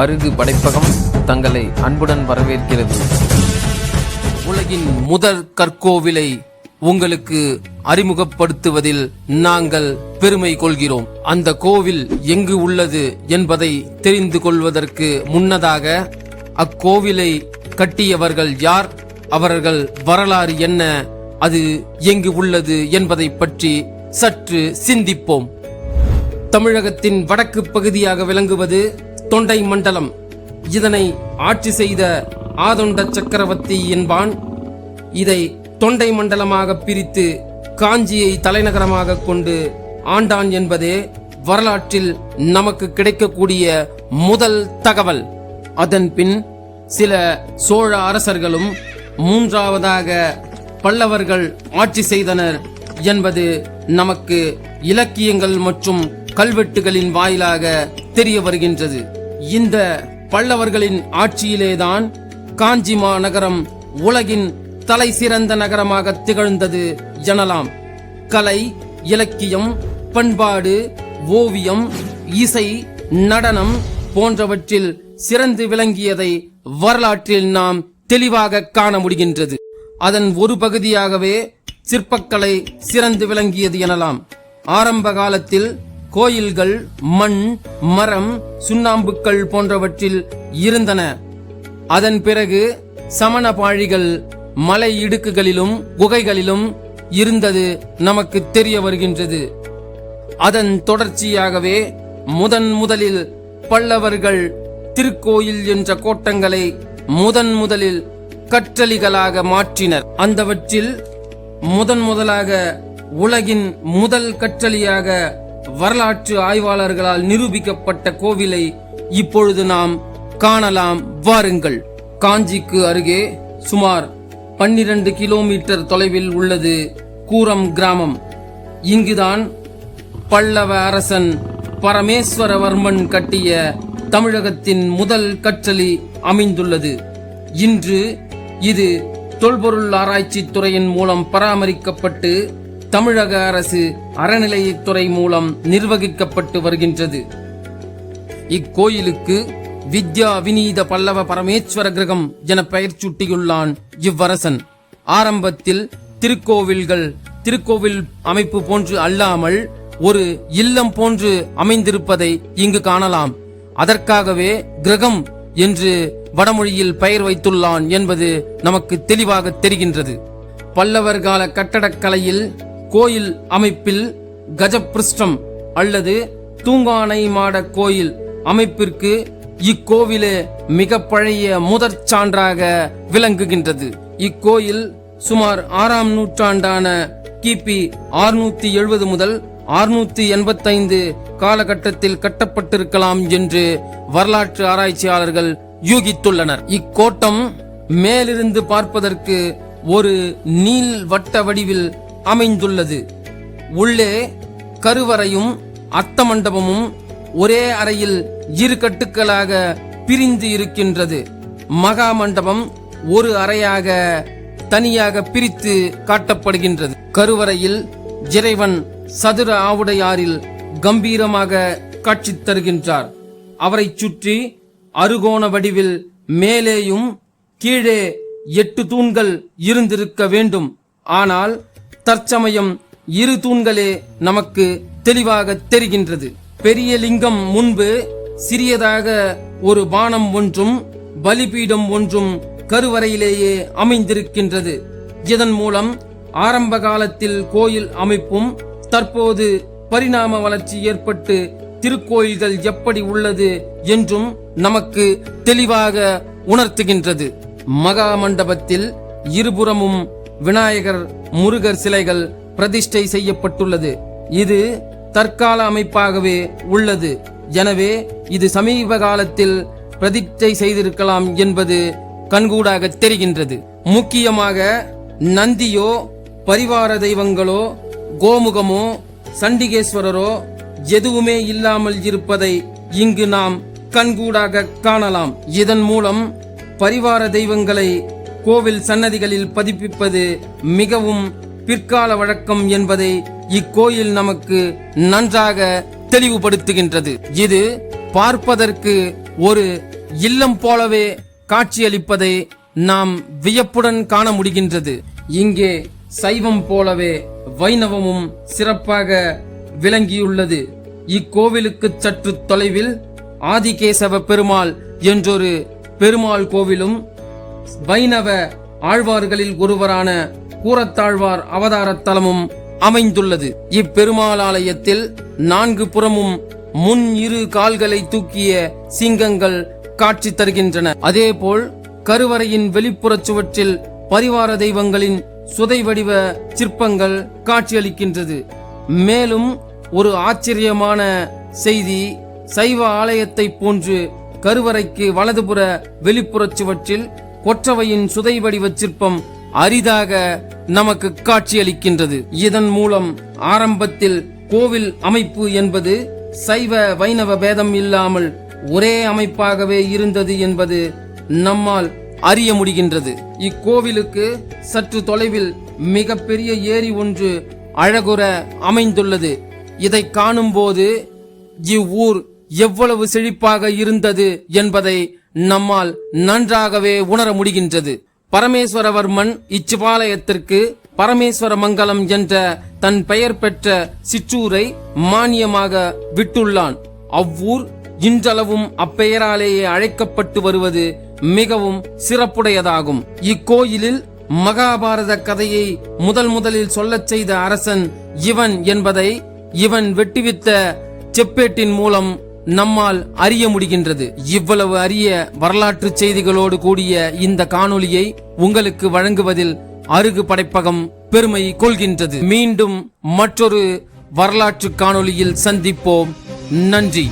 அருகு படைப்பகம் தங்களை அன்புடன் வரவேற்கிறது. உலகின் முதல் கற்கோவிலை உங்களுக்கு அறிமுகப்படுத்துவதில் நாங்கள் பெருமை கொள்கிறோம். அந்த கோவில் எங்கு உள்ளது என்பதை தெரிந்து கொள்வதற்கு முன்னதாக அக்கோவிலை கட்டியவர்கள் யார் அவர்கள் வரலாறு என்ன அது எங்கு உள்ளது என்பதை பற்றி சற்று சிந்திப்போம். தமிழகத்தின் வடக்கு பகுதியாக விளங்குவது தொண்டை மண்டலம். இதனை ஆட்சி செய்த ஆதொண்ட சக்கரவர்த்தி என்பான். இதை தொண்டை மண்டலமாக பிரித்து காஞ்சியை தலைநகரமாக கொண்டு ஆண்டான் என்பதே வரலாற்றில் நமக்கு கிடைக்கக்கூடிய முதல் தகவல். அதன் பின் சில சோழ அரசர்களும் மூன்றாவதாக பல்லவர்கள் ஆட்சி செய்தனர் என்பது நமக்கு இலக்கியங்கள் மற்றும் கல்வெட்டுகளின் வாயிலாக தெரிய வருகின்றது. இந்த பல்லவர்களின் ஆட்சியிலேதான் காஞ்சி மாநகரம் உலகின் தலை சிறந்த நகரமாக திகழ்ந்தது எனலாம். கலை இலக்கியம் பண்பாடு ஓவியம் இசை நடனம் போன்றவற்றில் சிறந்து விளங்கியதை வரலாற்றில் நாம் தெளிவாக காண முடிகின்றது. அதன் ஒரு பகுதியாகவே சிற்பக்கலை சிறந்து விளங்கியது எனலாம். ஆரம்ப காலத்தில் கோயில்கள் மண் மரம் சுண்ணாம்புக்கள் போன்றவற்றில் இருந்தன. அதன் பிறகு சமண பாழிகள் மலை இடுக்குகளிலும் குகைகளிலும் இருந்தது நமக்கு தெரிய வருகின்றது. அதன் தொடர்ச்சியாகவே முதன் முதலில் பல்லவர்கள் திருக்கோயில் என்ற கோட்டங்களை முதன் முதலில் கற்றளிகளாக மாற்றினர். அந்தவற்றில் முதன் முதலாக உலகின் முதல் கற்றளியாக வரலாற்று ஆய்வாளர்களால் நிரூபிக்கப்பட்ட கோவிலை இப்பொழுது நாம் காணலாம். வாருங்கள். காஞ்சிக்கு அருகே சுமார் பன்னிரண்டு கிலோமீட்டர் தொலைவில் உள்ளது கூரம் கிராமம். இங்குதான் பல்லவ அரசன் பரமேஸ்வரவர்மன் கட்டிய தமிழகத்தின் முதல் கற்றளி அமைந்துள்ளது. இன்று இது தொல்பொருள் ஆராய்ச்சி துறையின் மூலம் பராமரிக்கப்பட்டு தமிழக அரசு அறநிலையத்துறை மூலம் நிர்வகிக்கப்பட்டு வருகின்றது. இக்கோயிலுக்கு வித்யா விநீத பல்லவ பரமேஸ்வர கிரகம் என பெயர் சூட்டியுள்ளான் இவ்வரசன். ஆரம்பத்தில் திருக்கோவில்கள் திருக்கோவில் அமைப்பு போன்று அல்லாமல் ஒரு இல்லம் போன்று அமைந்திருப்பதை இங்கு காணலாம். அதற்காகவே கிரகம் என்று வடமொழியில் பெயர் வைத்துள்ளான் என்பது நமக்கு தெளிவாக தெரிகின்றது. பல்லவர் கால கட்டடக்கலையில் கோயில் அமைப்பில் கஜபிருஷ்டம் அல்லது தூங்கானை மாட கோயில் அமைப்பிற்கு இக்கோவிலே மிக பழைய முதற் சான்றாக விளங்குகின்றது. இக்கோயில் சுமார் ஆறாம் நூற்றாண்டான கிபி ஆறுநூத்தி எழுபது முதல் ஆறுநூத்தி எண்பத்தைந்து காலகட்டத்தில் கட்டப்பட்டிருக்கலாம் என்று வரலாற்று ஆராய்ச்சியாளர்கள் யூகித்துள்ளனர். இக்கோட்டம் மேலிருந்து பார்ப்பதற்கு ஒரு நீள் வட்ட வடிவில் அமைந்துள்ளது. உள்ளே கருவறையும் அத்த மண்டபமும் ஒரே அறையில் இரு கட்டுக்களாக பிரிந்து இருக்கின்றது. மகா மண்டபம் ஒரு அறையாக தனியாக பிரித்து காட்டப்படுகின்றது. கருவறையில் இறைவன் சதுர ஆவுடையாரில் கம்பீரமாக காட்சி தருகின்றார். அவரைச் சுற்றி அருகோண வடிவில் மேலேயும் கீழே எட்டு தூண்கள் இருந்திருக்க வேண்டும். ஆனால் தற்சமயம் இரு தூண்களே நமக்கு தெளிவாக தெரிகின்றது. பெரிய லிங்கம் முன்பு சிறியதாக ஒரு பானம் ஒன்றும் பலிபீடம் ஒன்றும் கருவறையிலேயே அமைந்திருக்கின்றது. இதன் மூலம் ஆரம்ப காலத்தில் கோயில் அமைப்பும் தற்போது பரிணாம வளர்ச்சி ஏற்பட்டு திருக்கோயில்கள் எப்படி உள்ளது என்றும் நமக்கு தெளிவாக உணர்த்துகின்றது. மகா மண்டபத்தில் இருபுறமும் விநாயகர் முருகர் சிலைகள் பிரதிஷ்டை செய்யப்பட்டுள்ளது. இது தற்கால அமைப்பாகவே உள்ளது. எனவே இது சமீப காலத்தில் பிரதிஷ்டை செய்திருக்கலாம் என்பது கண்கூடாக தெரிகின்றது. முக்கியமாக நந்தியோ பரிவார தெய்வங்களோ கோமுகமோ சண்டிகேஸ்வரரோ எதுவுமே இல்லாமல் இருப்பதை இங்கு நாம் கண்கூடாக காணலாம். இதன் மூலம் பரிவார தெய்வங்களை கோவில் சன்னதிகளில் பதிப்பிப்பது மிகவும் பிற்கால வழக்கம் என்பதை இக்கோயில் நமக்கு நன்றாக தெளிவுபடுத்துகின்றது. இது பார்ப்பதற்கு ஒரு இல்லம் போலவே காட்சியளிப்பதை நாம் வியப்புடன் காண முடிகின்றது. இங்கே சைவம் போலவே வைணவமும் சிறப்பாக விளங்கியுள்ளது. இக்கோவிலுக்கு சற்று தொலைவில் ஆதிகேசவ பெருமாள் என்றொரு பெருமாள் கோவிலும் வைணவ ஆழ்வார்களில் ஒருவரான கூரத்தாழ்வார் அவதாரத்தலமும் அமைந்துள்ளது. இப்பெருமாள் ஆலயத்தில் நான்கு புறமும் முன் இரு கால்களை தூக்கிய சிங்கங்கள் காட்சி தருகின்றன. அதேபோல் கருவறையின் வெளிப்புற சுவற்றில் பரிவார தெய்வங்களின் சுதை வடிவ சிற்பங்கள் காட்சியளிக்கின்றது. மேலும் ஒரு ஆச்சரியமான செய்தி சைவ ஆலயத்தை போன்று கருவறைக்கு வலதுபுற வெளிப்புற சுவற்றில் கொற்றவையின் சுதை வடிவ சிற்பம் அரிதாக நமக்கு காட்சியளிக்கின்றது. இதன் மூலம் ஆரம்பத்தில் கோவில் அமைப்பு என்பது சைவ வைணவ பேதம் இல்லாமல் ஒரே அமைப்பாகவே இருந்தது என்பது நம்மால் அறிய முடிகின்றது. இக்கோவிலுக்கு சற்று தொலைவில் மிகப்பெரிய ஏரி ஒன்று அழகுற அமைந்துள்ளது. இதை காணும்போது இவ்வூர் எவ்வளவு செழிப்பாக இருந்தது என்பதை நம்மால் நன்றாகவே உணர முடிகின்றது. பரமேஸ்வரவர்மன் இச்சிவாலயத்திற்கு பரமேஸ்வர மங்கலம் என்ற தன் பெயர் பெற்ற சிற்றூரை மானியமாக விட்டுள்ளான். அவ்வூர் இன்றளவும் அப்பெயராலேயே அழைக்கப்பட்டு வருவது மிகவும் சிறப்புடையதாகும். இக்கோயிலில் மகாபாரத கதையை முதல் முதலில் சொல்லச் செய்த அரசன் இவன் என்பதை இவன் வெட்டுவித்த செப்பேட்டின் மூலம் நம்மால் அறிய முடிகின்றது. இவ்வளவு அரிய வரலாற்று செய்திகளோடு கூடிய இந்த காணொளியை உங்களுக்கு வழங்குவதில் அருகு படைப்பகம் பெருமை கொள்கின்றது. மீண்டும் மற்றொரு வரலாற்று காணொளியில் சந்திப்போம். நன்றி.